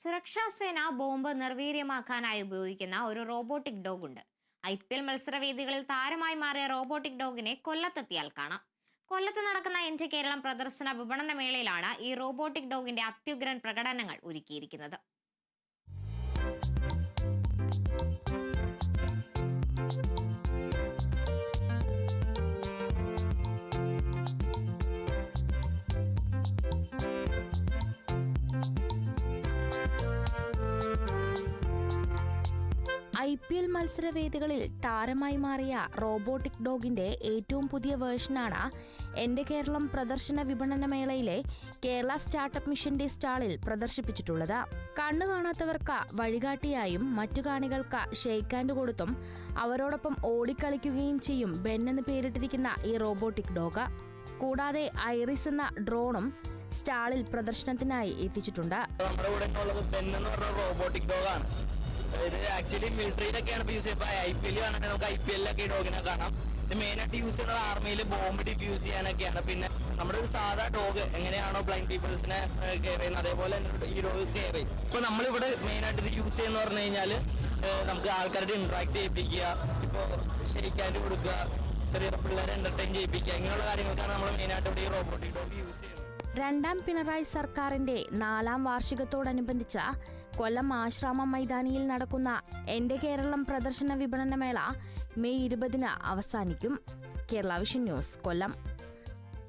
സുരക്ഷാ സേന ബോംബ് നിർവീര്യമാക്കാനായി ഉപയോഗിക്കുന്ന ഒരു റോബോട്ടിക് ഡോഗ് ഉണ്ട്. ഐ പി എൽ മത്സരവേദികളിൽ താരമായി മാറിയ റോബോട്ടിക് ഡോഗിനെ കൊല്ലത്തെത്തിയാൽ കാണാം. കൊല്ലത്ത് നടക്കുന്ന എന്റെ കേരളം പ്രദർശന വിപണന മേളയിലാണ് ഈ റോബോട്ടിക് ഡോഗിന്റെ അത്യുഗ്രൻ പ്രകടനങ്ങൾ ഒരുക്കിയിരിക്കുന്നത്. ഐ പി എൽ മത്സരവേദികളിൽ താരമായി മാറിയ റോബോട്ടിക് ഡോഗിന്റെ ഏറ്റവും പുതിയ വേർഷനാണ് എന്റെ കേരളം പ്രദർശന വിപണന മേളയിലെ കേരള സ്റ്റാർട്ടപ്പ് മിഷന്റെ സ്റ്റാളിൽ പ്രദർശിപ്പിച്ചിട്ടുള്ളത്. കണ്ണു കാണാത്തവർക്ക് വഴികാട്ടിയായും മറ്റു കാണികൾക്ക് ഷെയ്ക്ക് ഹാൻഡ് കൊടുത്തും അവരോടൊപ്പം ഓടിക്കളിക്കുകയും ചെയ്യും ബെൻ എന്ന് പേരിട്ടിരിക്കുന്ന ഈ റോബോട്ടിക് ഡോഗ്. കൂടാതെ ഐറിസ് എന്ന ഡ്രോണും സ്റ്റാളിൽ പ്രദർശനത്തിനായി എത്തിച്ചിട്ടുണ്ട്. ഇത് ആക്ച്വലി മിലിറ്ററിയിലൊക്കെയാണ് ഇപ്പൊ യൂസ് ചെയ്യുമ്പോൾ ഐ പി എൽ കാണാൻ നമുക്ക് ഐ പി എല്ലൊക്കെ ഡോഗിനെ കാണാം. മെയിൻ ആയിട്ട് യൂസ് ചെയ്യുന്നത് ആർമിയിൽ ബോംബ് ഡിഫ്യൂസ് ചെയ്യാനൊക്കെയാണ്. പിന്നെ നമ്മുടെ ഒരു സാധാ ഡോഗ് എങ്ങനെയാണോ ബ്ലൈൻഡ് പീപ്പിൾസിനെ കെയർ ചെയ്യുന്നത്? അതേപോലെ ഈ ഡോഗ് കെയർ ചെയ്യും. ഇപ്പൊ നമ്മളിവിടെ മെയിനായിട്ട് ഇത് യൂസ് ചെയ്യുന്ന പറഞ്ഞു കഴിഞ്ഞാൽ നമുക്ക് ആൾക്കാരുടെ ഇന്ററാക്ട് ചെയ്യിപ്പിക്കുക ഇപ്പോൾ ഷെയ്ക്കാൻഡ് കൊടുക്കുക ചെറിയ പിള്ളേരെ എന്റർടൈൻ ചെയ്യിപ്പിക്കുക ഇങ്ങനെയുള്ള കാര്യങ്ങൾക്കാണ് നമ്മൾ മെയിനായിട്ട് ഇവിടെ ഈ റോബോട്ടിക് ഡോഗ് യൂസ് ചെയ്യുന്നത്. രണ്ടാം പിണറായി സർക്കാരിന്റെ നാലാം വാർഷികത്തോടനുബന്ധിച്ച കൊല്ലം ആശ്രാമം മൈതാനിയിൽ നടക്കുന്ന എന്റെ കേരളം പ്രദർശന വിപണനമേള മെയ് ഇരുപതിന് അവസാനിക്കും. Kerala vision news Kollam.